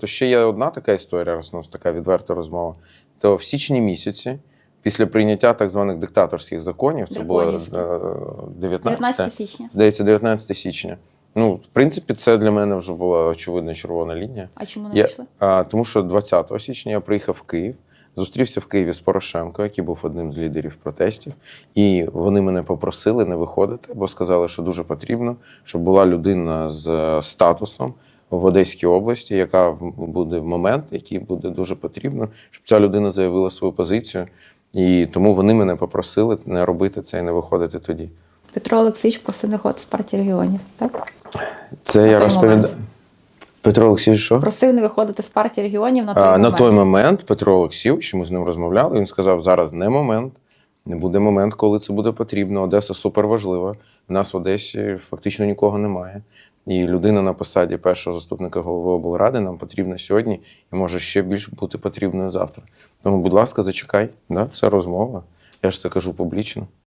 То ще є одна така історія, раз у нас така відверта розмова. То в січні місяці, після прийняття так званих диктаторських законів, це було е, 19, 19 січня. здається, 19 січня. Ну, в принципі, це для мене вже була очевидна червона лінія. А чому не вийшли? а, тому що 20 січня я приїхав в Київ, зустрівся в Києві з Порошенко, який був одним з лідерів протестів, і вони мене попросили не виходити, бо сказали, що дуже потрібно, щоб була людина з е, статусом в Одеській області, яка буде в момент, який буде дуже потрібно, щоб ця людина заявила свою позицію. І тому вони мене попросили не робити це і не виходити тоді. Петро Олексійович просив не ходити з партії регіонів, так? Це я розповідаю. Петро Олексійович, що? Просив не виходити з партії регіонів на той А, момент. на той момент Петро Олексійович, ми з ним розмовляли, він сказав: зараз не момент, не буде момент, коли це буде потрібно. Одеса супер важлива. У нас в Одесі фактично нікого немає. І людина на посаді першого заступника голови облради нам потрібна сьогодні і може ще більш бути потрібною завтра. Тому, будь ласка, зачекай, да? це розмова. Я ж це кажу публічно.